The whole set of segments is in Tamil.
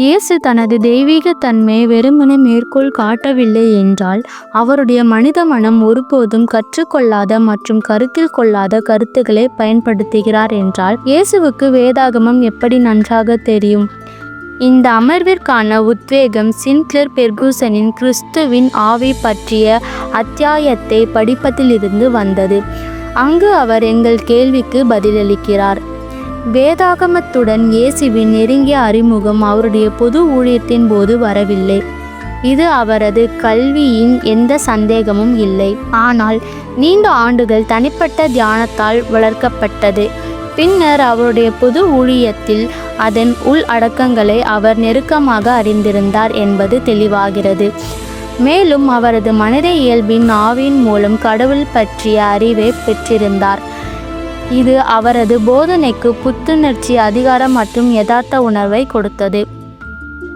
இயேசு தனது தெய்வீக தன்மையை வெறுமனே மேற்கோள் காட்டவில்லை என்றால் அவருடைய மனித மனம் ஒருபோதும் கற்றுக்கொள்ளாத மற்றும் கருத்தில் கொள்ளாத கருத்துக்களை பயன்படுத்துகிறார் என்றால் இயேசுவுக்கு வேதாகமம் எப்படி நன்றாக தெரியும்? இந்த அமர்விற்கான உத்வேகம் சின்க்ளர் பெர்கூசனின் கிறிஸ்துவின் ஆவி பற்றிய அத்தியாயத்தை படிப்பதிலிருந்து வந்தது. அங்கு அவர் எங்கள் கேள்விக்கு பதிலளிக்கிறார். வேதாகமத்துடன் இயேசுவின் நெருங்கிய அறிமுகம் அவருடைய பொது ஊழியத்தின் போது வரவில்லை. இது அவரது கல்வியின் எந்த சந்தேகமும் இல்லை. ஆனால் நீண்ட ஆண்டுகள் தனிப்பட்ட தியானத்தால் வளர்க்கப்பட்டது. பின்னர் அவருடைய பொது ஊழியத்தில் அதன் உள் அடக்கங்களை அவர் நெருக்கமாக அறிந்திருந்தார் என்பது தெளிவாகிறது. மேலும் அவரது மனித இயல்பின் ஆவியின் மூலம் கடவுள் பற்றிய அறிவை பெற்றிருந்தார். இது அவரது போதனைக்கு புத்துணர்ச்சி அதிகாரம் மற்றும் யதார்த்த உணர்வை கொடுத்தது.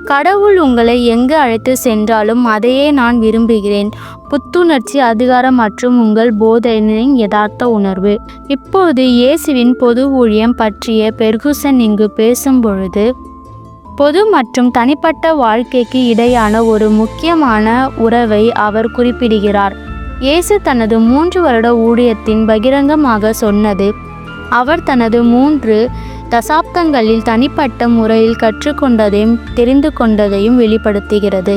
கடவுள் உங்களை எங்கு அழைத்து சென்றாலும் அதையே நான் விரும்புகிறேன். புத்துணர்ச்சி அதிகாரம் மற்றும் உங்கள் போதனையின் யதார்த்த உணர்வு. இப்போது இயேசுவின் பொது ஊழியம் பற்றிய பெர்குசன் இங்கு பேசும் பொழுது பொது மற்றும் தனிப்பட்ட வாழ்க்கைக்கு இடையான ஒரு முக்கியமான உறவை அவர் குறிப்பிடுகிறார். இயேசு தனது மூன்று வருட ஊழியத்தின் பகிரங்கமாக சொன்னது. அவர் தனது மூன்று தசாப்தங்களில் தனிப்பட்ட முறையில் கற்றுக்கொண்டதையும் தெரிந்து கொண்டதையும் வெளிப்படுத்துகிறது.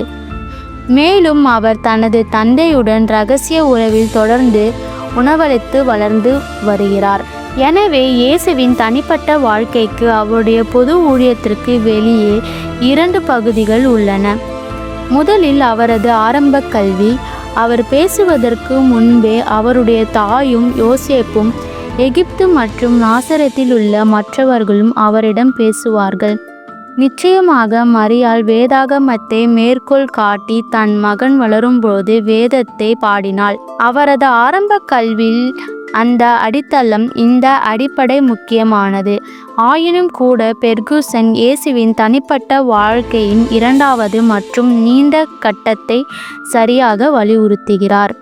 மேலும் அவர் தனது தந்தையுடன் ரகசிய உறவில் தொடர்ந்து உணவளித்து வளர்ந்து வருகிறார். எனவே இயேசுவின் தனிப்பட்ட வாழ்க்கைக்கு அவருடைய பொது ஊழியத்திற்கு வெளியே இரண்டு பகுதிகள் உள்ளன. முதலில் அவரது ஆரம்ப கல்வி அவர் பேசுவதற்கு முன்பே அவருடைய தாயும் யோசேப்பும் எகிப்து மற்றும் நாசரத்தில் உள்ள மற்றவர்களும் அவரிடம் பேசுவார்கள். நிச்சயமாக மரியாள் வேதாகமத்தை மேற்கோள் காட்டி தன் மகன் வளரும்போது வேதத்தை பாடினாள். அவரது ஆரம்ப கல்வியில் அந்த அடித்தளம் இந்த அடிப்படை முக்கியமானது. ஆயினும் கூட பெர்குசன் இயேசுவின் தனிப்பட்ட வாழ்க்கையின் இரண்டாவது மற்றும் நீண்ட கட்டத்தை சரியாக வலியுறுத்துகிறார்.